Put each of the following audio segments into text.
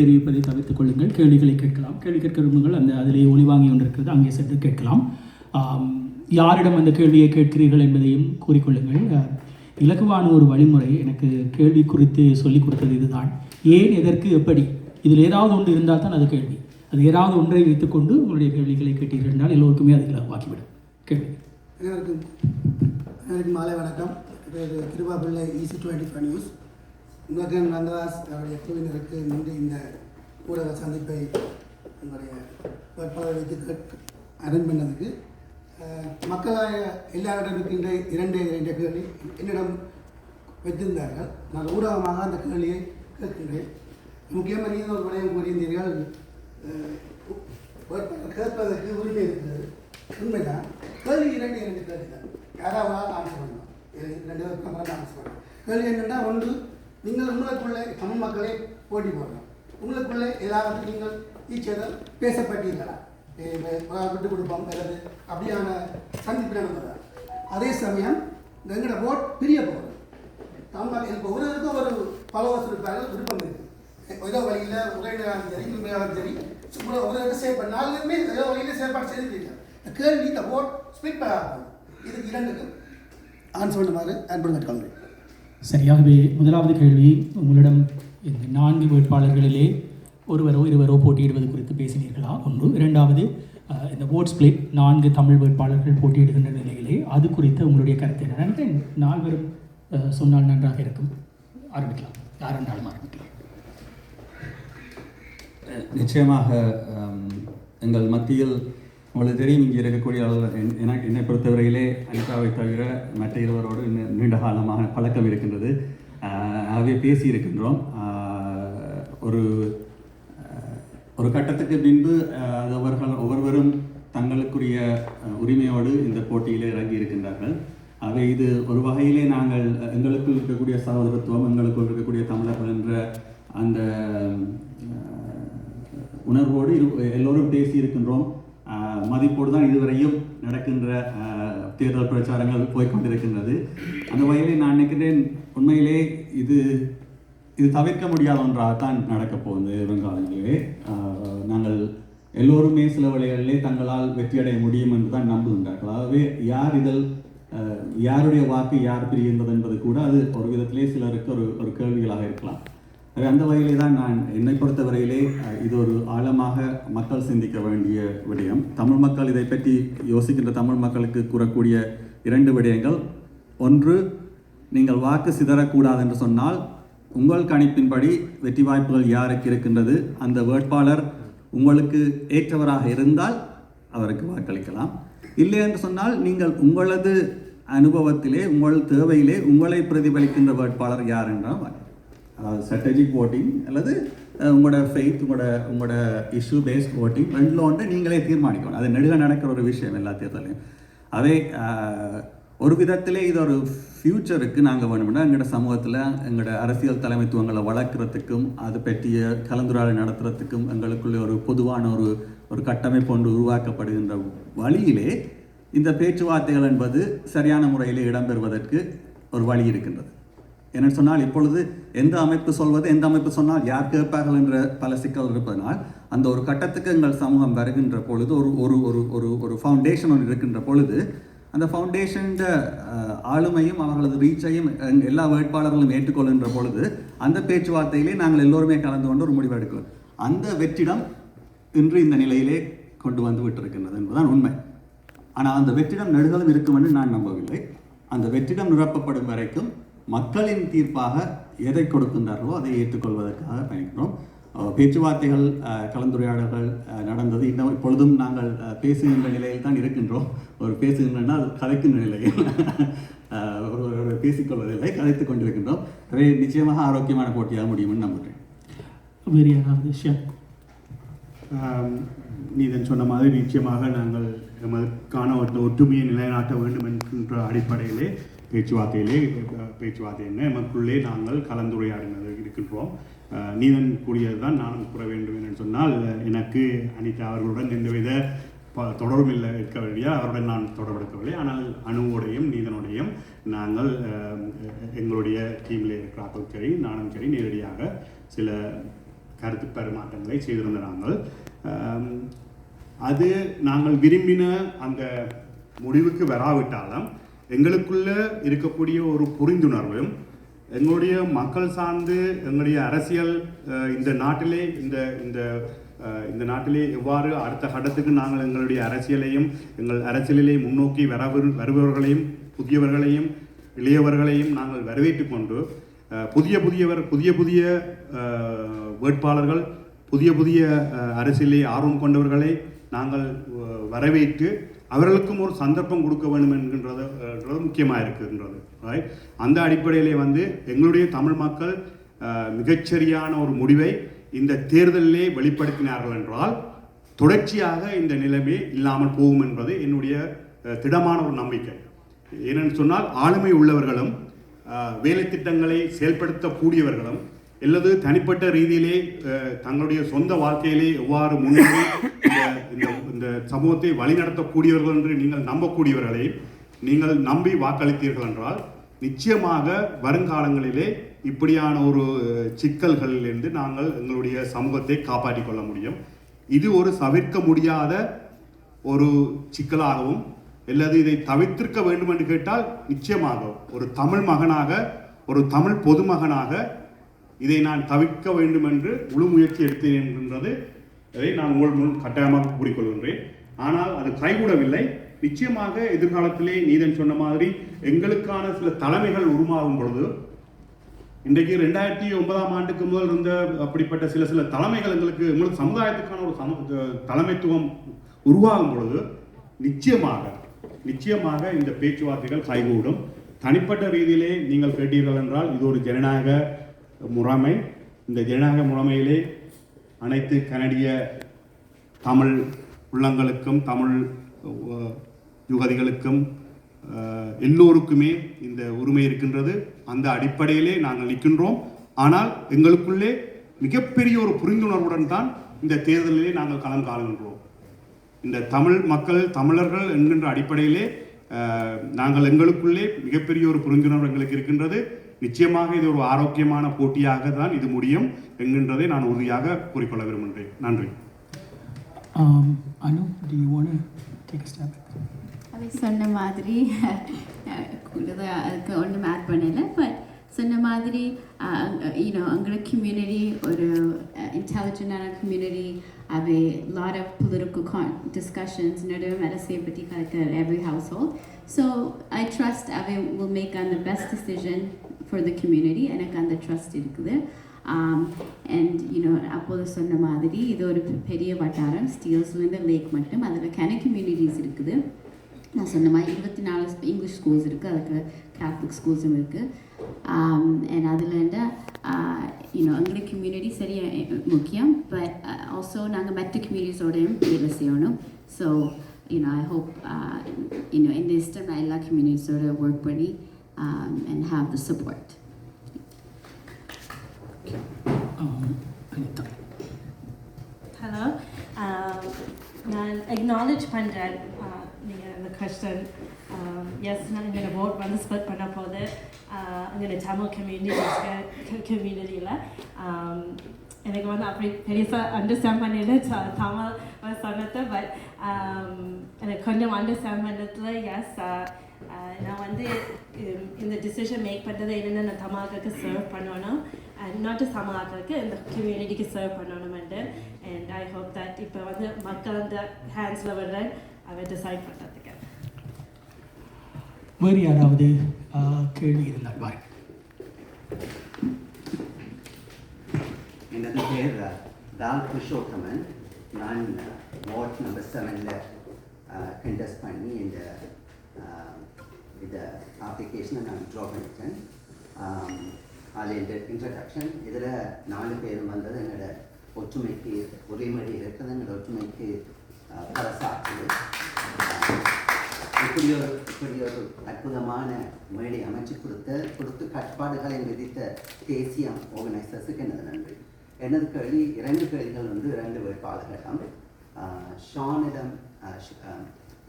தெரிவிப்பதை தவிர்த்துக் கொள்ளுங்கள். கேள்விகளை கேட்கலாம். கேள்வி கேட்க விரும்புங்கள். அந்த அதிலே ஒளிவாங்கி கொண்டிருக்கிறது. அங்கே சென்று கேட்கலாம். யாரிடம் அந்த கேள்வியை கேட்கிறீர்கள் என்பதையும் கூறிக்கொள்ளுங்கள். இலகுவான ஒரு வழிமுறை எனக்கு கேள்வி குறித்து சொல்லிக் கொடுத்தது இதுதான். ஏன் எதற்கு எப்படி? இதில் ஏதாவது ஒன்று இருந்தால் தான் அது கேள்வி. அது ஏதாவது ஒன்றை வைத்துக்கொண்டு உங்களுடைய கேள்விகளை கேட்டீர்கள் என்றால் எல்லோருக்குமே அது இலகுவாக்கிவிடும் கேள்வி. அனைவருக்கும் அனைவருக்கும் மாலை வணக்கம். திருவாபிள்ளை ஈசி டுவெண்ட்டி ஃபைவ் நியூஸ் உங்களுக்கு நந்ததாஸ் அவருடைய குழுவினருக்கு நன்றி இந்த ஊடக சந்திப்பை என்னுடைய வேட்பாளர் வைத்து கேட்டு அரேஞ்ச் பண்ணதுக்கு மக்களாக எல்லாரிடம் இருக்கின்ற இரண்டே இரண்டு கேள்வி என்னிடம் வைத்திருந்தார்கள். நான் ஊடகமாக அந்த கேள்வியை கேட்கின்றேன். முக்கியமாக நீங்கள் ஒரு விடயம் கூறியிருந்தீர்கள். வேட்பாளர் கேட்பதற்கு உரிமை இருக்கிறது உண்மைதான். கேள்வி இரண்டு இரண்டு கேள்வி தான் யாராவது ஆன்சர் பண்ணணும் இது ரெண்டு பேருக்கு ஆன்சர் பண்ணணும் கேள்வி என்னென்னா ஒன்று நீங்கள் உங்களுக்குள்ளே தமிழ் மக்களே போட்டி போடணும். உங்களுக்குள்ளே எல்லாருக்கும் நீங்கள் ஈச்சேதல் பேசப்பட்டீர்களா? விட்டு கொடுப்போம் அல்லது அப்படியான சந்திப்பு நடந்ததா. அதே சமயம் இந்த எங்களோட ஓட் பிரிய போகணும் தமிழ் எனக்கு ஒரு ஒரு பலவசம் இருப்பார்கள் விருப்பம் இருக்குது ஏதோ வழியில் உரையாடலும் சரி உண்மையாலும் சரி சும்மா ஒரு இடத்துல சேவ் பண்ண ஏதோ வழியில் செயல்பாடு செய்திருக்கீங்க கேள்வி இந்த ஓட் ஸ்பிட் பண்ண இதுக்கு இரண்டுக்கும் ஆன்சர் பண்ணுமாறு அன்பு கேட்டுக்கொள்கிறேன். சரியாகவே முதலாவது கேள்வி உங்களிடம் இந்த நான்கு வேட்பாளர்களிலே ஒருவரோ இருவரோ போட்டியிடுவது குறித்து பேசினீர்களா? ஒன்று. இரண்டாவது இந்த ஓட் ஸ்பிளிட் நான்கு தமிழ் வேட்பாளர்கள் போட்டியிடுகின்ற நிலையிலே அது குறித்த உங்களுடைய கருத்து என்ன? நால்வரும் சொன்னால் நன்றாக இருக்கும். ஆரம்பிக்கலாம். யார் என்றாலும் ஆரம்பிக்கலாம். நிச்சயமாக எங்கள் மத்தியில் உங்களுக்கு தெரியும் இங்கே இருக்கக்கூடிய அளவு- என்னை பொறுத்தவரையிலே அனிதாவை தவிர மற்ற இருவரோடு இன்னும் நீண்ட காலமாக பழக்கம் இருக்கின்றது. ஆகவே பேசி இருக்கின்றோம் ஒரு ஒரு கட்டத்துக்கு பின்பு அது அவர்கள் ஒவ்வொருவரும் தங்களுக்குரிய உரிமையோடு இந்த போட்டியிலே இறங்கி இருக்கின்றார்கள். ஆகவே இது ஒரு வகையிலே நாங்கள் எங்களுக்குள் இருக்கக்கூடிய சகோதரத்துவம் எங்களுக்குள் இருக்கக்கூடிய தமிழர்கள் என்ற அந்த உணர்வோடு எல்லோரும் பேசி இருக்கின்றோம் மதிப்போடு தான் இதுவரையும் நடக்கின்ற தேர்தல் பிரச்சாரங்கள் போய்க்கொண்டிருக்கின்றது. அந்த வகையில் நான் நினைக்கிறேன் உண்மையிலே இது இது தவிர்க்க முடியாத ஒன்றாகத்தான் நடக்கப் போகுது வருங்காலங்களிலே. நாங்கள் எல்லோருமே சில வழிகளிலே தங்களால் வெற்றியடைய முடியும் என்று தான் நம்புகின்றார்கள். ஆகவே யார் இதில் யாருடைய வாக்கு யார் பிரிகின்றது என்பது கூட அது ஒரு விதத்திலே சிலருக்கு ஒரு ஒரு கேள்விகளாக இருக்கலாம். அந்த வகையிலே தான் நான் என்னை பொறுத்தவரையிலே இது ஒரு ஆழமாக மக்கள் சிந்திக்க வேண்டிய விடயம். தமிழ் மக்கள் இதை பற்றி யோசிக்கின்ற தமிழ் மக்களுக்கு கூறக்கூடிய இரண்டு விடயங்கள். ஒன்று நீங்கள் வாக்கு சிதறக்கூடாது என்று சொன்னால் உங்கள் கணிப்பின்படி வெற்றி வாய்ப்புகள் யாருக்கு இருக்கின்றது அந்த வேட்பாளர் உங்களுக்கு ஏற்றவராக இருந்தால் அவருக்கு வாக்களிக்கலாம். இல்லை என்று சொன்னால் நீங்கள் உங்களது அனுபவத்திலே உங்கள் தேவையிலே உங்களை பிரதிபலிக்கின்ற வேட்பாளர் யார் என்றால் அதாவது ஸ்ட்ராட்டஜிக் ஓட்டிங் அல்லது உங்களோட ஃபெய்த் உங்களோட உங்களோட இஷ்யூ பேஸ்ட் ஓட்டிங் ரெண்டில் ஒன்று நீங்களே தீர்மானிக்கணும். அது நெடுக நடக்கிற ஒரு விஷயம் எல்லா தேர்தலையும். அதே ஒரு விதத்திலே இது ஒரு ஃப்யூச்சருக்கு நாங்கள் வேணும்னா எங்களோட சமூகத்தில் எங்களோட அரசியல் தலைமைத்துவங்களை வளர்க்குறதுக்கும் அது பற்றிய கலந்துரையாடல் நடத்துறதுக்கும் எங்களுக்குள்ளே ஒரு பொதுவான ஒரு ஒரு கட்டமைப்பு ஒன்று உருவாக்கப்படுகின்ற வழியிலே இந்த பேச்சுவார்த்தைகள் என்பது சரியான முறையில் இடம்பெறுவதற்கு ஒரு வழி இருக்கின்றது. என்னென்னு சொன்னால் இப்பொழுது எந்த அமைப்பு சொல்வது எந்த அமைப்பு சொன்னால் யார் கேட்பார்கள் என்ற பல சிக்கல் இருப்பதனால் அந்த ஒரு கட்டத்துக்கு எங்கள் சமூகம் வருகின்ற பொழுது ஒரு ஒரு ஒரு ஒரு ஒரு ஃபவுண்டேஷன் ஒன்று இருக்கின்ற பொழுது அந்த ஃபவுண்டேஷன் ஆளுமையும் அவர்களது ரீச்சையும் எல்லா வேட்பாளர்களும் ஏற்றுக்கொள்கின்ற பொழுது அந்த பேச்சுவார்த்தையிலே நாங்கள் எல்லோருமே கலந்து கொண்டு ஒரு முடிவு எடுக்கிறோம் அந்த வெற்றிடம் இன்று இந்த நிலையிலே கொண்டு வந்து விட்டிருக்கின்றது என்பதுதான் உண்மை. ஆனால் அந்த வெற்றிடம் நெடுகளும் இருக்கும் என்று நான் நம்பவில்லை. அந்த வெற்றிடம் நிரப்பப்படும் வரைக்கும் மக்களின் தீர்ப்பாக எதை கொடுக்கின்றார்களோ அதை ஏற்றுக்கொள்வதற்காக பயணிக்கிறோம். பேச்சுவார்த்தைகள் கலந்துரையாடல்கள் நடந்தது இன்னும் இப்பொழுதும் நாங்கள் பேசுகின்ற நிலையில் தான் இருக்கின்றோம். ஒரு பேசுகின்றனால் கதைக்கின்ற நிலையில். அஹ், ஒரு ஒரு பேசிக்கொள்வதில்லை கதைத்துக் கொண்டிருக்கின்றோம். எனவே நிச்சயமாக ஆரோக்கியமான போட்டியாக முடியும்னு நம்புகிறேன். வேறு யாராவது ஷியா ஆம், நீதன் சொன்ன மாதிரி நிச்சயமாக நாங்கள் எமதுக்கான ஒரு ஒற்றுமையை நிலைநாட்ட வேண்டும் என்கின்ற அடிப்படையிலே பேச்சுவார்த்தையிலே பேச்சுவார்த்தை என்ன எமக்குள்ளே நாங்கள் கலந்துரையாடினது இருக்கின்றோம். நீதன் நீதன் கூறியதுதான் நானும் கூற வேண்டும் என்று சொன்னால் எனக்கு அனிதா அவர்களுடன் எந்தவித ப- தொடரும் இல்லை இருக்கவில்லையா அவருடன் நான் தொடர்பெடுக்கவில்லை. ஆனால் அணுவோடையும் நீதனுடையும் நாங்கள் எங்களுடைய டீமில் இருக்கிறார்கள். சரி நானும் சரி நேரடியாக சில கருத்து பரிமாற்றங்களை செய்திருந்த நாங்கள். அது நாங்கள் விரும்பின அந்த முடிவுக்கு வராவிட்டாலும் எங்களுக்குள்ள இருக்கக்கூடிய ஒரு புரிந்துணர்வும் எங்களுடைய மக்கள் சார்ந்து எங்களுடைய அரசியல் இந்த நாட்டிலே இந்த இந்த இந்த நாட்டிலே எவ்வாறு அடுத்த கட்டத்துக்கு நாங்கள் எங்களுடைய அரசியலையும் எங்கள் அரசியலிலே முன்னோக்கி வரவர் வருபவர்களையும் புதியவர்களையும் இளையவர்களையும் நாங்கள் வரவேற்று கொண்டு புதிய புதியவர் புதிய புதிய வேட்பாளர்கள் புதிய புதிய அரசியலை அரசியலே ஆர்வம் கொண்டவர்களை நாங்கள் வரவேற்று அவர்களுக்கும் ஒரு சந்தர்ப்பம் கொடுக்க வேண்டும் என்கின்றது என்றது முக்கியமாக இருக்குன்றது right? அந்த அடிப்படையிலே வந்து எங்களுடைய தமிழ் மக்கள் மிகச்சரியான ஒரு முடிவை இந்த தேர்தலிலே வெளிப்படுத்தினார்கள் என்றால் தொடர்ச்சியாக இந்த நிலைமை இல்லாமல் போகும் என்பது என்னுடைய திடமான ஒரு நம்பிக்கை ஏனென்று சொன்னால் ஆளுமை உள்ளவர்களும் வேலை திட்டங்களை செயல்படுத்தக்கூடியவர்களும் அல்லது தனிப்பட்ட ரீதியிலே தங்களுடைய சொந்த வாழ்க்கையிலே எவ்வாறு முன்னேறி இந்த இந்த- இந்த சமூகத்தை வழிநடத்தக்கூடியவர்கள் என்று நீங்கள் நம்பக்கூடியவர்களை நீங்கள் நம்பி வாக்களித்தீர்கள் என்றால் நிச்சயமாக வருங்காலங்களிலே இப்படியான ஒரு சிக்கல்களிலிருந்து நாங்கள் எங்களுடைய சமூகத்தை காப்பாற்றிக் கொள்ள முடியும். இது ஒரு தவிர்க்க முடியாத ஒரு சிக்கலாகவும் அல்லது இதை தவிர்த்திருக்க வேண்டும் என்று கேட்டால் நிச்சயமாக ஒரு தமிழ் மகனாக ஒரு தமிழ் பொதுமகனாக இதை நான் தவிர்க்க வேண்டும் என்று முழு முயற்சி எடுத்தேன் என்கின்றது அதை நான் உங்கள் முன் கட்டாயமாக கூறிக்கொள்கின்றேன். ஆனால் அது கைகூடவில்லை. நிச்சயமாக எதிர்காலத்திலே நீதன் சொன்ன மாதிரி எங்களுக்கான சில தலைமைகள் உருவாகும் பொழுது இன்றைக்கு ரெண்டாயிரத்தி ஒன்பதாம் ஆண்டுக்கு முதல் இருந்த அப்படிப்பட்ட சில சில தலைமைகள் எங்களுக்கு எங்களுக்கு சமுதாயத்துக்கான ஒரு சம தலைமைத்துவம் உருவாகும் பொழுது நிச்சயமாக நிச்சயமாக இந்த பேச்சுவார்த்தைகள் கைகூடும். தனிப்பட்ட ரீதியிலே நீங்கள் கேட்டீர்கள் என்றால் இது ஒரு ஜனநாயக முறைமை. இந்த ஜனநாயக முறைமையிலே அனைத்து கனடிய தமிழ் உள்ளங்களுக்கும் தமிழ் யுகதிகளுக்கும் எல்லோருக்குமே இந்த உரிமை இருக்கின்றது. அந்த அடிப்படையிலே நாங்கள் நிற்கின்றோம். ஆனால் எங்களுக்குள்ளே மிகப்பெரிய ஒரு புரிந்துணர்வுடன் தான் இந்த தேர்தலிலே நாங்கள் கலந்து காணுகின்றோம். இந்த தமிழ் மக்கள் தமிழர்கள் என்கின்ற அடிப்படையிலே நாங்கள் எங்களுக்குள்ளே மிகப்பெரிய ஒரு புரிந்துணர்வு எங்களுக்கு இருக்கின்றது. நிச்சயமாக இது ஒரு ஆரோக்கியமான போட்டியாக தான் இது முடியும் என்கின்றதை நான் உறுதியாக கூறிக்கொள்ள விரும்புகின்றேன். நன்றி. Um, Anu, do you want to take a stab at that? அவை சொன்ன மாதிரி அதுக்கு ஒன்றும் ஆட் பண்ணலை பட் சொன்ன மாதிரி யூனோ எங்களோட கம்யூனிட்டி ஒரு இன்டெலிஜென்டான கம்யூனிட்டி அவை lot of political con discussions நடுவே அரசியல் பற்றி கலக்கிற every household so I trust அவை வில் மேக் அந்த best decision for the community எனக்கு அந்த ட்ரஸ்ட் இருக்குது. Um, அண்ட் யூனோ அப்போது சொன்ன மாதிரி இது ஒரு பெரிய வட்டாரம் ஸ்டீல்ஸ்லேருந்து லேக் மட்டும். அதில் கன கம்யூனிட்டிஸ் இருக்குது. நான் சொன்ன மாதிரி இருபத்தி நாலு இங்கிலீஷ் ஸ்கூல்ஸ் இருக்குது அதுக்கு கேத்லிக் ஸ்கூல்ஸும் இருக்குது அண்ட் அதுலேருந்து யூனோ எங்களோட கம்யூனிட்டி சரி முக்கியம். பட் ஆல்சோ நாங்கள் மற்ற கம்யூனிட்டிஸோடையும் வேலை செய்யணும். So you know I hope you know இந்த இஷ்டம் நான் எல்லா கம்யூனிட்டிஸோட ஒர்க் பண்ணி and have the support Um, Anita. Hello நான் அக்னாலேஜ் பண்ணுறேன் நீங்கள் அந்த கொஸ்டன் எஸ் நான் எங்களோட ஓட் வந்து ஸ்பெட் பண்ண போது எங்களோட தமிழ் கம்யூனிட்டி கம்யூனிட்டியில் எனக்கு வந்து அப்படி பெருசாக அண்டர்ஸ்டாண்ட் பண்ணிட்டு ச- தமிழ் சொன்னது பட் எனக்கு கொஞ்சம் அண்டர்ஸ்டாண்ட் பண்ணதில் எஸ் நான் வந்து இந்த டிசிஷன் மேக் பண்ணுறது என்னென்ன நான் தமிழாக்களுக்கு சர்வ் பண்ணணும் அண்ட் நாட் தமிழாக்களுக்கு இந்த கம்யூனிட்டிக்கு சர்வ் பண்ணணுமெண்டு அண்ட் ஐ ஹோப் தட் இப்போ வந்து மக்கள் அந்த ஹேண்ட்ஸில் விடுறேன் அவன் டிசைட் பண்ணுறதுக்கு வேறு யாராவது கேள்வி இருந்தால் வாருங்கள். எனது பேர்? தால் புருஷோத்தமன் நான் வார்ட் நம்பர் செவனில் கண்டஸ்ட் பண்ணி இந்த இந்த அப்ளிகேஷனை நான் ட்ரா பண்ணியிருக்கேன் அது இந்த இன்ட்ரடக்ஷன் இதில் நாலு பேரும் வந்தது எங்களோட ஒற்றுமைக்கு ஒரே மாதிரி இருக்கிறது எங்களோட ஒற்றுமைக்கு பரசாக்குது இப்படி ஒரு இப்படி ஒரு அற்புதமான மேடை அமைச்சு கொடுத்த கொடுத்து கட்டுப்பாடுகளை விதித்த தேசிய ஆர்கனைசர்ஸுக்கு எனது நன்றி. எனது கேள்வி இரண்டு கேள்விகள் வந்து இரண்டு வேட்பாளர்களிடம் ஷானிடம்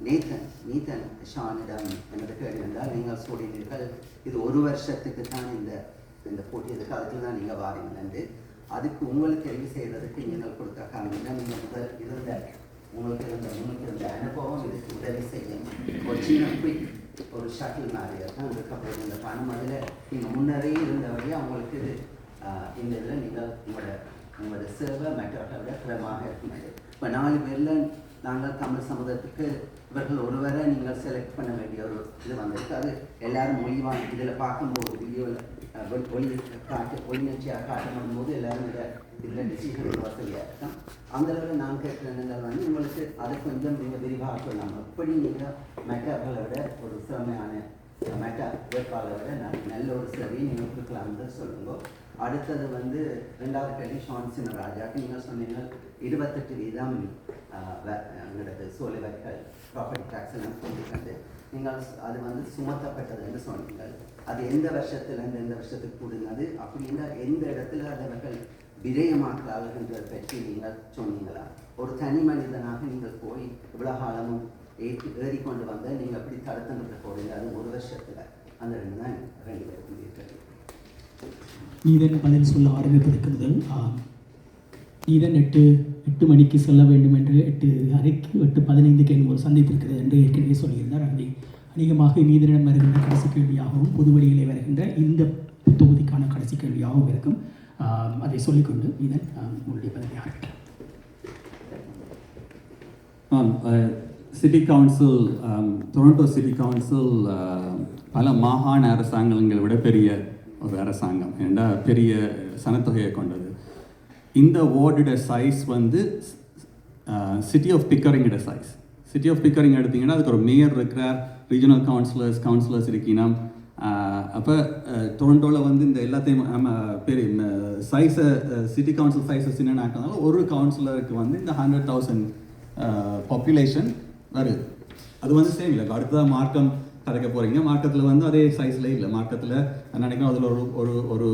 நேத்தன் நீத்தன் ஷானிடம் எனது கேள்வி என்றால் நீங்கள் சொல்லினீர்கள் இது ஒரு வருஷத்துக்கு தான் இந்த இந்த போட்டி இருக்குது அதுக்கு தான் நீங்கள் வாரீங்கள் நன்றி அதுக்கு உங்களுக்கு தெரிவு செய்வதற்கு நீங்கள் கொடுத்த காரணம் நீங்கள் முதல் இருந்த உங்களுக்கு இருந்த முன்னுக்கு இருந்த அனுபவம் இதுக்கு உதவி செய்யும் ஒரு சின்ன குயிக் ஒரு ஷட்டில் மாதிரியாக தான் அதுக்கப்புறம் இந்த பணம் அதில் நீங்கள் முன்னரே இருந்தபடியே உங்களுக்கு இது இந்த இதில் நீங்கள் உங்களோட உங்களோட சேவை மற்றவர்களை விட இருக்கும் இப்போ நாலு பேரில் நாங்கள் தமிழ் சமூகத்துக்கு இவர்கள் ஒருவரை நீங்கள் செலக்ட் பண்ண வேண்டிய ஒரு இது வந்திருக்கு. அது எல்லாரும் மொழிவாங்க இதில் பார்க்கும்போது வீடியோவில் ஒளி காட்டு ஒளிநச்சியாக காட்டணும் போது எல்லாரும் இதை இதில் டிசிஷன் வசதியாக இருக்கும் அந்த அளவில் நான் கேட்குற நீங்கள் வந்து உங்களுக்கு அது கொஞ்சம் நீங்கள் விரிவாக சொல்லாமல் எப்படி நீங்கள் மெட்டாக்களை விட ஒரு திறமையான மெட்டா வேட்பாளரை விட நல்ல ஒரு சேவையை நீங்கள் கொடுக்கலாம்னு சொல்லுங்க. அடுத்தது வந்து ரெண்டாவது கேள்வி ஷான்சின ராஜாக்கு நீங்கள் சொன்னீங்க இருபத்தெட்டு வீதம் வ- எங்களுக்கு சோலை ப்ராப்பர்ட்டி டேக்ஸ் எல்லாம் கொடுத்துக்கண்டு நீங்கள் அது வந்து சுமத்தப்பட்டது என்று சொன்னீங்க அது எந்த வருஷத்துலேருந்து எந்த வருஷத்துக்கு கூடுனது அப்படின்னா எந்த இடத்துல அதை அவர்கள் விரயமாக்குறார்கள்ன்றதை பற்றி நீங்கள் சொன்னீங்களா ஒரு தனி மனிதனாக நீங்கள் போய் இவ்வளோ காலமும் ஏற்றி ஏறிக்கொண்டு வந்த நீங்கள் எப்படி தடுத்து போறீங்க அது ஒரு வருஷத்தில் அந்த ரெண்டு தான் ரெண்டு பேருக்கும் இருக்கிறது நீதன் பதில் சொல்ல ஆரம்பிப்பதற்கு முதல் ஆம், நீதன் எட்டு எட்டு மணிக்கு செல்ல வேண்டும் என்று எட்டு அறைக்கு எட்டு பதினைந்துக்கு எனக்கு ஒரு சந்தித்திருக்கிறது இருக்கிறது என்று ஏற்கனவே சொல்லியிருந்தார். அதை அநேகமாக நீதிரிடம் வருகின்ற கடைசி கேள்வியாகவும் பொது வழியிலே வருகின்ற இந்த தொகுதிக்கான கடைசி கேள்வியாகவும் இருக்கும். அதை சொல்லிக்கொண்டு இதன் உங்களுடைய பதிலை ஆரம்பிக்கிறேன் ஆம் city council Toronto city council பல மாகாண அரசாங்கங்களை விட பெரிய ஒரு அரசாங்கம் ஏண்டா பெரிய சனத்தொகையை கொண்டது. இந்த வார்டோட சைஸ் வந்து சிட்டி ஆஃப் பிக்கரிங்கோட சைஸ் சிட்டி ஆஃப் பிக்கரிங் எடுத்தீங்கன்னா அதுக்கு ஒரு மேயர் இருக்கிறார் ரீஜனல் கவுன்சிலர்ஸ் கவுன்சிலர்ஸ் இருக்கணும் அப்போ டொரண்டோவில் வந்து இந்த எல்லாத்தையும் நம்ம பெரிய சைஸை சிட்டி கவுன்சில் சைஸஸ் என்னென்ன ஆக்கினால ஒரு கவுன்சிலருக்கு வந்து இந்த ஹண்ட்ரட் தௌசண்ட் பாப்புலேஷன் வருது. அது வந்து சேம் இல்லை. அடுத்ததாக மார்க்கம் கதைக்க போகிறீங்க மார்க்கத்தில் வந்து அதே சைஸில் இல்லை. மார்க்கத்தில் நினைக்கிறோம் அதில் ஒரு ஒரு ஒரு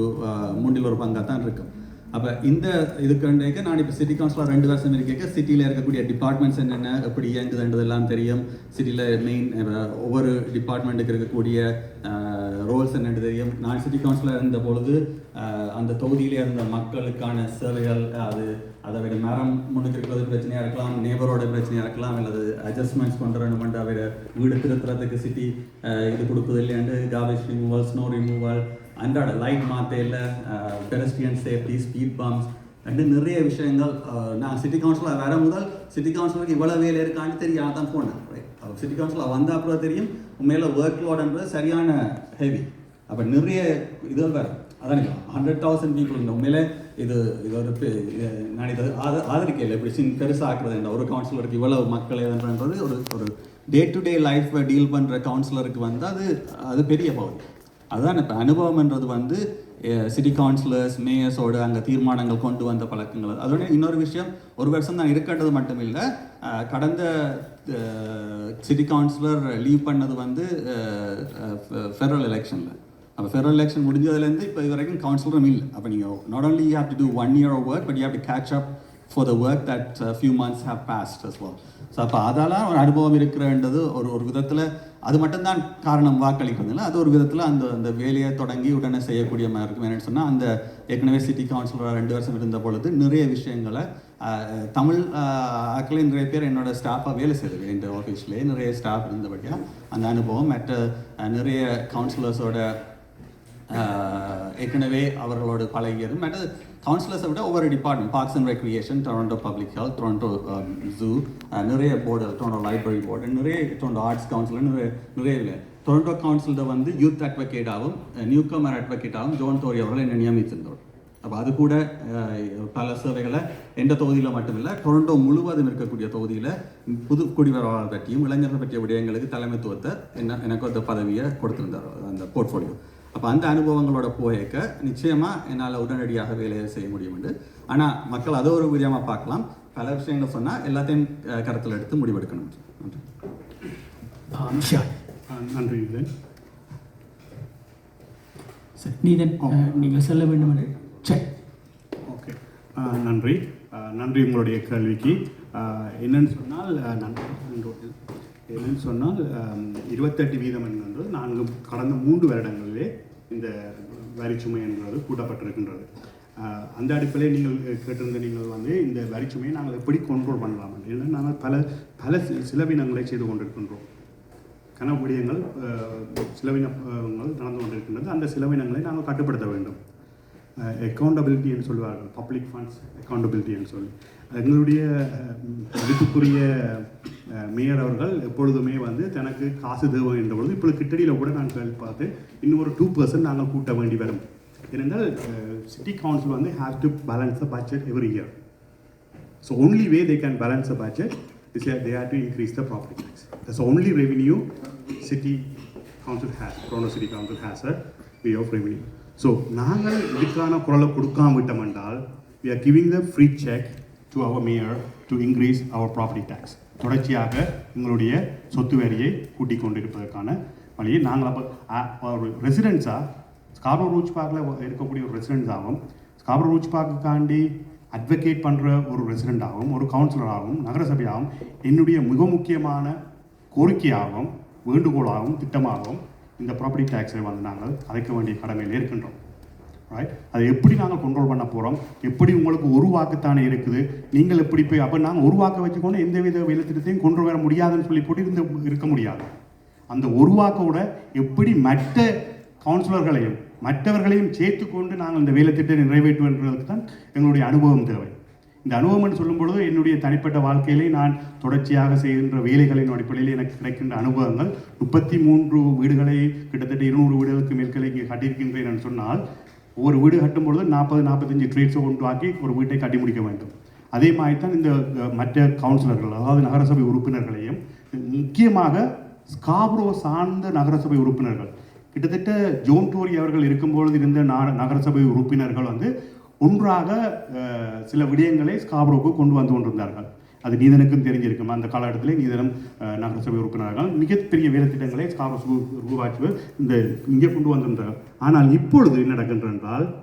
மூண்டில் மூன்றில் ஒரு பங்காக தான் இருக்கும். அப்போ இந்த இதுக்கு நான் இப்போ சிட்டி கவுன்சிலர் ரெண்டு வருஷம் இருக்க சிட்டியில் இருக்கக்கூடிய டிபார்ட்மெண்ட்ஸ் என்னென்ன எப்படி இயங்குதுன்றதெல்லாம் தெரியும். சிட்டியில் மெயின் ஒவ்வொரு டிபார்ட்மெண்ட்டுக்கு இருக்கக்கூடிய ரோல்ஸ் என்னென்னு தெரியும். நான் சிட்டி கவுன்சிலர் இருந்த பொழுது அந்த தொகுதியிலே இருந்த மக்களுக்கான சேவைகள் அது அதை விட மரம் முன்னுக்கு இருக்கிறது பிரச்சனையாக இருக்கலாம் நேபரோட பிரச்சனையாக இருக்கலாம் அல்லது அட்ஜஸ்ட்மெண்ட்ஸ் கொண்டு வரணுமெண்ட் அவட வீடு திருத்துறதுக்கு சிட்டி இது கொடுக்குது இல்லையாண்டு கார்பேஜ் ரிமூவல் ஸ்னோ ரிமூவல் அன்றாட லைட் மாற்றையில் பெரஸ்டியன் சேஃப்டி ஸ்பீட் பம்ப்ஸ் ரெண்டு நிறைய விஷயங்கள் நான் சிட்டி கவுன்சிலர் வர முதல் சிட்டி கவுன்சிலருக்கு இவ்வளோ வேலை இருக்கான்னு தெரியாம தான் போனேன். ரைட் சிட்டி கவுன்சிலாக வந்த அப்புறம் தெரியும் உண்மையில ஒர்க் லோடுன்றது சரியான ஹெவி அப்போ நிறைய இதுகள் வேறு அதான் ஹண்ட்ரட் தௌசண்ட் பீப்புள் இந்த உண்மையிலே இது இது ஒரு நான் இது நான் இதை ஆத ஆதரிக்கல. இப்படி சின் பெருசாக இந்த ஒரு கவுன்சிலருக்கு இவ்வளவு மக்கள் எதுன்றது ஒரு ஒரு டே டு டே லைஃப்பை டீல் பண்ணுற கவுன்சிலருக்கு வந்து அது அது பெரிய பகுதி அதுதான் இப்போ அனுபவம்ன்றது வந்து சிட்டி கவுன்சிலர்ஸ் மேயர்ஸோட அங்கே தீர்மானங்கள் கொண்டு வந்த பழக்கங்கள். அதோட இன்னொரு விஷயம் ஒரு வருஷம் தான் இருக்கின்றது மட்டும் இல்லை கடந்த சிட்டி கவுன்சிலர் லீவ் பண்ணது வந்து ஃபெடரல் எலெக்ஷனில் அப்போ ஃபெடரல் எலெக்ஷன் முடிஞ்சதுலேருந்து இப்போ இது வரைக்கும் கவுன்சிலரும் இல்லை. அப்போ நீங்கள் not only you have to do one year work but you have to catch up for the work that few months few past as well so அப்போ அதெல்லாம் ஒரு அனுபவம் இருக்கிறன்றது ஒரு ஒரு விதத்தில் அது மட்டும்தான் காரணம் வாக்களிக்கிறது இல்லை அது ஒரு விதத்தில் அந்த அந்த வேலையை தொடங்கி உடனே செய்யக்கூடிய மாதிரி இருக்கும் என்னென்னு சொன்னால் அந்த ஏற்கனவே சிட்டி கவுன்சிலராக ரெண்டு வருஷம் இருந்த பொழுது நிறைய விஷயங்களை தமிழ் ஆக்களே நிறைய பேர் என்னோட ஸ்டாஃபாக வேலை செய்து இந்த ஆஃபீஸ்லேயே நிறைய ஸ்டாஃப் இருந்தபடியாக அந்த அனுபவம் மற்ற நிறைய கவுன்சிலர்ஸோட ஏற்கனவே அவர்களோட பழகியது மற்ற கவுன்சிலர்ஸை விட ஒவ்வொரு department parks and recreation Toronto public health Toronto zoo நிறைய போர்டு டொரண்டோ லைப்ரரி போர்டு நிறைய டொரண்டோ ஆர்ட்ஸ் கவுன்சில் நிறைய நிறைய இல்லை டொரண்டோ கவுன்சிலில் வந்து யூத் அட்வொகேட்டாகவும் நியூ கமர் அட்வொகேட்டாகவும் ஜோன் தோரி அவர்கள் என்னை நியமித்திருந்தோம் அப்போ அது கூட uh, பல சேவைகளை எந்த தொகுதியில் மட்டுமில்லை டொரண்டோ முழுவதும் இருக்கக்கூடிய தொகுதியில் புது குடிவரவாளர் பற்றியும் இளைஞர்கள் பற்றிய விடயங்களுக்கு தலைமைத்துவத்தை என்ன எனக்கு அந்த பதவியை கொடுத்துருந்தார் அந்த போர்ட்ஃபோலியோ அப்போ அந்த அனுபவங்களோட போயக்க நிச்சயமாக என்னால் உடனடியாக வேலையை செய்ய முடியும் உண்டு ஆனால் மக்கள் அதை ஒரு விதமாக பார்க்கலாம். பல விஷயங்கள் சொன்னால் எல்லாத்தையும் கருத்தில் எடுத்து முடிவெடுக்கணும். நன்றி. நன்றி சரி நீதன் நீங்கள் செல்ல வேண்டும் என்று சரி. ஓகே. நன்றி. நன்றி உங்களுடைய கேள்விக்கு. என்னன்னு சொன்னால் நன்றி. என்னன்னு சொன்னால் இருபத்தெட்டு வீதம் என்கின்றது நான்கு கடந்த மூன்று வருடங்களிலே இந்த வரிச்சுமை என்பது கூட்டப்பட்டிருக்கின்றது. அந்த அடிப்படையில் நீங்கள் கேட்டிருந்த நீங்கள் வந்து இந்த வரிச்சுமையை நாங்கள் எப்படி கண்ட்ரோல் பண்ணலாம்? ஏன்னா நாங்கள் பல பல சிலவினங்களை செய்து கொண்டிருக்கின்றோம். கனவிடயங்கள் சிலவினங்கள் நடந்து கொண்டிருக்கின்றது. அந்த சிலவினங்களை நாங்கள் கட்டுப்படுத்த வேண்டும். அக்கௌண்டபிலிட்டின்னு சொல்லுவார்கள் பப்ளிக் ஃபண்ட்ஸ் அக்கௌண்டபிலிட்டின்னு சொல்லி. எங்களுடைய மதிப்புக்குரிய மேயர் அவர்கள் எப்பொழுதுமே வந்து தனக்கு காசு தேவை என்ற பொழுது இப்போ கிட்டடியில் கூட நான் கேள்வி பார்த்து இன்னும் ஒரு டூ பர்சன்ட் நாங்கள் கூட்ட வேண்டி வரும் ஏனென்றால் சிட்டி கவுன்சில் வந்து have to balance the budget every year so only way they can balance the budget is they have to increase the property tax that's only revenue city council has Bruno city council has a way of revenue so நாங்கள் இதுக்கான குரலை கொடுக்காம விட்டோம் என்றால் we are giving the free cheque to our mayor to increase our property tax தொடர்ச்சியாக எங்களுடைய சொத்து வரியை கூட்டிக் கொண்டிருப்பதற்கான வழியை நாங்கள் அப்போ ஒரு ரெசிடென்ஸாக ஸ்காபர் ரூச் பார்க்கில் இருக்கக்கூடிய ஒரு ரெசிடென்ஸாகவும் ஸ்காபர் ரூச் பார்க்குக்காண்டி அட்வொகேட் பண்ணுற ஒரு ரெசிடெண்ட்டாகவும் ஒரு கவுன்சிலராகவும் நகரசபையாகவும் என்னுடைய மிக முக்கியமான கோரிக்கையாகவும் வேண்டுகோளாகவும் திட்டமாகவும் இந்த ப்ராப்பர்ட்டி டேக்ஸை வந்து நாங்கள் அழைக்க வேண்டிய கடமையில் இருக்கின்றோம். ரைட் அதை எப்படி நாங்கள் கண்ட்ரோல் பண்ண போகிறோம் எப்படி உங்களுக்கு ஒரு வாக்குத்தானே இருக்குது? நீங்கள் எப்படி போய் அப்போ நாங்கள் ஒரு வாக்கை வச்சுக்கொண்டு எந்த வித வேலை கொண்டு வர முடியாதுன்னு சொல்லி போட்டு இருந்து இருக்க முடியாது. அந்த ஒரு வாக்கோட எப்படி மற்ற கவுன்சிலர்களையும் மற்றவர்களையும் சேர்த்து கொண்டு நாங்கள் இந்த வேலைத்திட்டத்தை நிறைவேற்றுவதற்கு தான் எங்களுடைய அனுபவம் தேவை. இந்த அனுபவம் என்று சொல்லும் பொழுது என்னுடைய தனிப்பட்ட வாழ்க்கையிலே நான் தொடர்ச்சியாக செய்கின்ற வேலைகளின் அடிப்படையில் எனக்கு கிடைக்கின்ற அனுபவங்கள். முப்பத்தி மூன்று வீடுகளை கிட்டத்தட்ட இருநூறு வீடுகளுக்கு மேற்களை இங்கே கட்டியிருக்கின்றேன் என்று சொன்னால் ஒவ்வொரு வீடு கட்டும் பொழுது நாற்பது நாற்பத்தஞ்சு ட்ரீட்ஸை கொண்டு ஆக்கி ஒரு வீட்டை கட்டி முடிக்க வேண்டும். அதே மாதிரி தான் இந்த மற்ற கவுன்சிலர்கள் அதாவது நகரசபை உறுப்பினர்களையும் முக்கியமாக ஸ்காப்ரோ சார்ந்த நகரசபை உறுப்பினர்கள். கிட்டத்தட்ட ஜோன் டோரி அவர்கள் இருக்கும்பொழுது இருந்த நகரசபை உறுப்பினர்கள் வந்து ஒன்றாக சில விடயங்களை ஸ்காப்ரோவுக்கு கொண்டு வந்து கொண்டிருந்தார்கள். அது நீதனுக்கும் தெரிஞ்சிருக்கும்? அந்த காலகட்டத்தில் நீதனம் நகரசபை உறுப்பினர்கள் மிகப்பெரிய வேலைத்திட்டங்களை திட்டங்களை ஸ்காப்ரோ உருவாக்கி இந்த இங்கே கொண்டு வந்திருந்தார். ஆனால் இப்பொழுது என்ன நடக்கின்றால்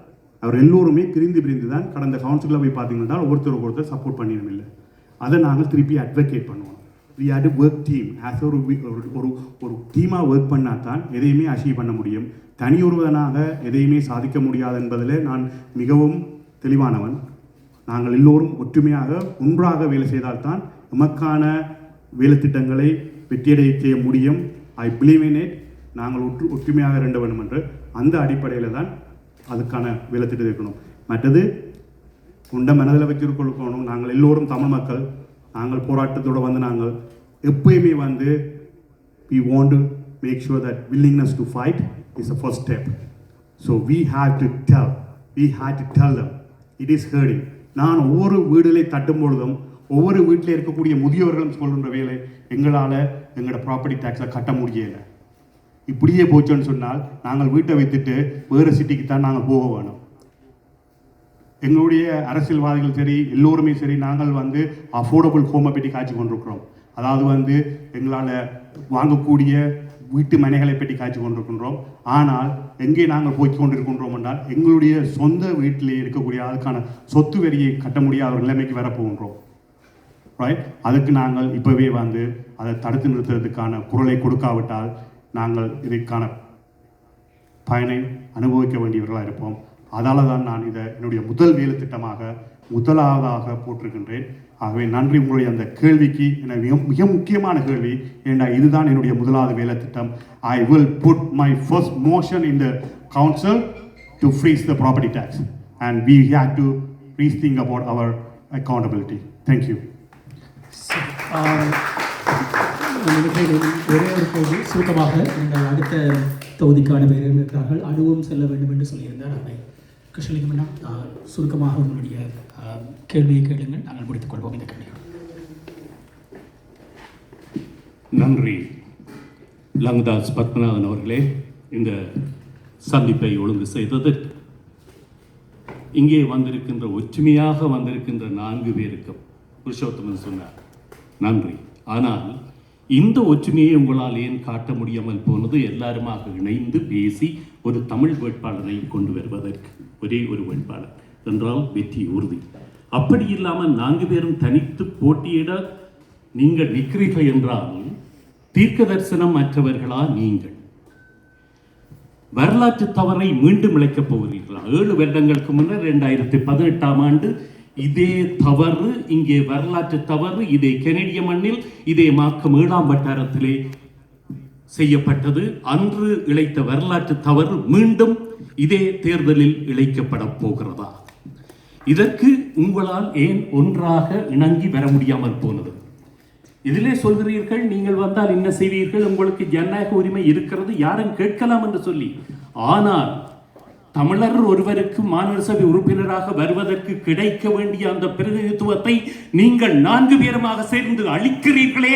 அவர் எல்லோருமே பிரிந்து பிரிந்து தான் கடந்த கவுன்சிலில் போய் பார்த்தீங்கன்னா ஒருத்தருக்கு ஒருத்தர் சப்போர்ட் பண்ணிடும் இல்லை. அதை நாங்கள் திருப்பி அட்வொகேட் பண்ணுவோம். We had work team as ஒரு ஒரு- ஒரு ஒரு டீமாக ஒர்க் பண்ணால் தான் எதையுமே அச்சீவ் பண்ண முடியும். தனியொருவனாக எதையுமே சாதிக்க முடியாது என்பதில் நான் மிகவும் தெளிவானவன். நாங்கள் எல்லோரும் ஒற்றுமையாக ஒன்றாக வேலை செய்தால்தான் எமக்கான வேலை திட்டங்களை வெற்றியடைய செய்ய முடியும். ஐ பிலீவ் இன் இட் நாங்கள் ஒற்று ஒற்றுமையாக இருக்க வேண்டும் என்று அந்த அடிப்படையில் தான் அதுக்கான வேலை திட்டம் இருக்கணும். மற்றது கொண்ட மனதில் வச்சிருக்கணும் நாங்கள் எல்லோரும் தமிழ் மக்கள். நாங்கள் போராட்டத்தோட வந்து நாங்கள் எப்பயுமே வந்து we want to make sure that willingness to fight is a first step so we have to tell we had to tell them it is hurting நான் ஒவ்வொரு வீடுகளை தட்டும் பொழுதும் ஒவ்வொரு வீட்டில் இருக்கக்கூடிய முதியோர்களும் சொல்கின்ற வேலை எங்களால் எங்களோட ப்ராப்பர்ட்டி டேக்ஸை கட்ட முடியலை. இப்படியே போச்சோன்னு சொன்னால் நாங்கள் வீட்டை வைத்துட்டு வேறு சிட்டிக்கு தான் நாங்கள் போக வேணும். எங்களுடைய அரசியல்வாதிகள் சரி எல்லோருமே சரி நாங்கள் வந்து அஃபோர்டபுள் ஹோமை பற்றி காய்ச்சி கொண்டிருக்கிறோம். அதாவது வந்து எங்களால் வாங்கக்கூடிய வீட்டு மனைகளை பற்றி காய்ச்சி கொண்டிருக்கின்றோம். ஆனால் எங்கே நாங்கள் போய் கொண்டிருக்கின்றோம் என்றால் எங்களுடைய சொந்த வீட்டிலே இருக்கக்கூடிய அதுக்கான சொத்து வரியை கட்ட முடியாத ஒரு நிலைமைக்கு வரப்போகின்றோம். ரைட் அதுக்கு நாங்கள் இப்போவே வந்து அதை தடுத்து நிறுத்துறதுக்கான குரலை கொடுக்காவிட்டால் நாங்கள் இதற்கான பயனை அனுபவிக்க வேண்டியவர்களாக இருப்போம். அதால தான் நான் இதை என்னுடைய முதல் வேலை திட்டமாக முதலாவதாக போட்டிருக்கின்றேன். ஆகவே நன்றி உங்களுடைய அந்த கேள்விக்கு. என மிக மிக முக்கியமான கேள்வி ஏண்டா இதுதான் என்னுடைய முதலாவது வேலை திட்டம்? I will put my first motion in the council to freeze the property tax and we have to rethink about our accountability thank you ஒரே ஒரு கேள்வி. சுருக்கமாக நீங்கள் அடுத்த தொகுதிக்கான பேர் இருக்கிறார்கள் அதுவும் செல்ல வேண்டும் என்று சொல்லியிருந்தார் அவை கிருஷ்ணலிங்கம் சுருக்கமாக உங்களுடைய கேள்வியை கேளுங்கள் நாங்கள் முடித்துக் கொள்வோம் இந்த கேள்வியை நன்றி. லங்கதாஸ் பத்மநாதன் அவர்களே இந்த சந்திப்பை ஒழுங்கு செய்தது. இங்கே வந்திருக்கின்ற ஒற்றுமையாக வந்திருக்கின்ற நான்கு பேருக்கும் புருஷோத்தமன் சொன்னார். நன்றி. ஆனால் இந்த ஒற்றுமையை உங்களால் ஏன் காட்ட முடியாமல் போனது? எல்லாருமாக இணைந்து பேசி ஒரு தமிழ் வேட்பாளரை கொண்டு வருவதற்கு ஒரே ஒரு வேட்பாளர். என்றால் வெற்றி உறுதி. அப்படி இல்லாமல் நான்கு பேரும் தனித்து போட்டியிட நீங்கள் நிற்கிறீர்கள் என்றால் தீர்க்க தரிசனம் அற்றவர்களா நீங்கள்? வரலாற்று தவறை மீண்டும் இழைக்கப் போகிறீர்களா? ஏழு வருடங்களுக்கு முன்னர் இரண்டாயிரத்தி பதினெட்டாம் ஆண்டு இதே தவறு இங்கே வரலாற்று தவறு இதே கெனடிய மண்ணில் இதே மாக்கம் ஏழாம் வட்டாரத்திலே செய்யப்பட்டது. அன்று இழைத்த வரலாற்று தவறு மீண்டும் இதே தேர்தலில் இழைக்கப்பட போகிறதா? இதற்கு உங்களால் ஏன் ஒன்றாக இணங்கி வர முடியாமல் போனது? இதிலே சொல்கிறீர்கள் நீங்கள் வந்தால் என்ன செய்வீர்கள்? உங்களுக்கு ஜனநாயக உரிமை இருக்கிறது யாரும் கேட்கலாம் என்று சொல்லி. ஆனால் தமிழர் ஒருவருக்கு மாநில சபை உறுப்பினராக வருவதற்கு கிடைக்க வேண்டிய அந்த பிரதிநிதித்துவத்தை நீங்கள் நான்கு பேருமாக சேர்ந்து அளிக்கிறீர்களே?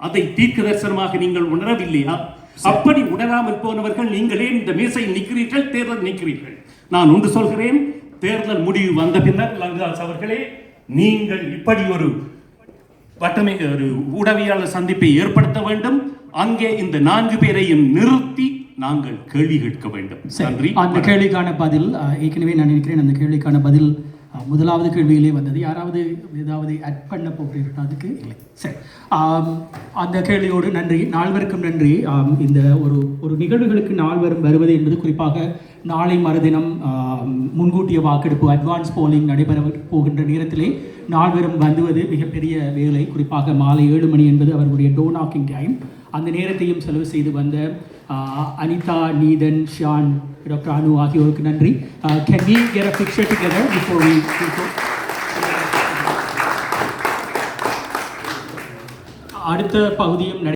அதை தீர்க்க தரிசனமாக நீங்கள் உணரவில்லையா? அப்படி உணராமல் போனவர்கள் நீங்களே இந்த மேசையில் நிற்கிறீர்கள் தேர்தல் நிற்கிறீர்கள். நான் ஒன்று சொல்கிறேன் தேர்தல் முடிவு வந்த பின்னர் லங்காஸ் அவர்களே நீங்கள் இப்படி ஒரு வட்டமை ஒரு ஊடகவியலாளர் சந்திப்பை ஏற்படுத்த வேண்டும். அங்கே இந்த நான்கு பேரையும் நிறுத்தி நாங்கள் கேள்வி கேட்க வேண்டும். சரி நன்றி அந்த கேள்விக்கான பதில் ஏற்கனவே நான் நினைக்கிறேன் அந்த கேள்விக்கான பதில் முதலாவது கேள்வியிலே வந்தது. யாராவது ஏதாவது அட் பண்ண போகிறீர்களா அதுக்கு? இல்லை. சரி. ஆம், அந்த கேள்வியோடு நன்றி. நால்வருக்கும் நன்றி. இந்த ஒரு ஒரு நிகழ்வுகளுக்கு நால்வரும் வருவது என்பது குறிப்பாக நாளை மறுதினம் முன்கூட்டிய வாக்கெடுப்பு அட்வான்ஸ் போலிங் நடைபெற போகின்ற நேரத்திலே நால்வரும் வந்துவது மிகப்பெரிய வேலை. குறிப்பாக மாலை ஏழு மணி என்பது அவர்களுடைய டோ நாக்கிங் டைம் அந்த நேரத்தையும் செலவு செய்து வந்த அனிதா நீதன் ஷியான் டாக்டர் அனு ஆகியோருக்கு நன்றி. Can we get a picture together before we அடுத்த பகுதியும் நடை-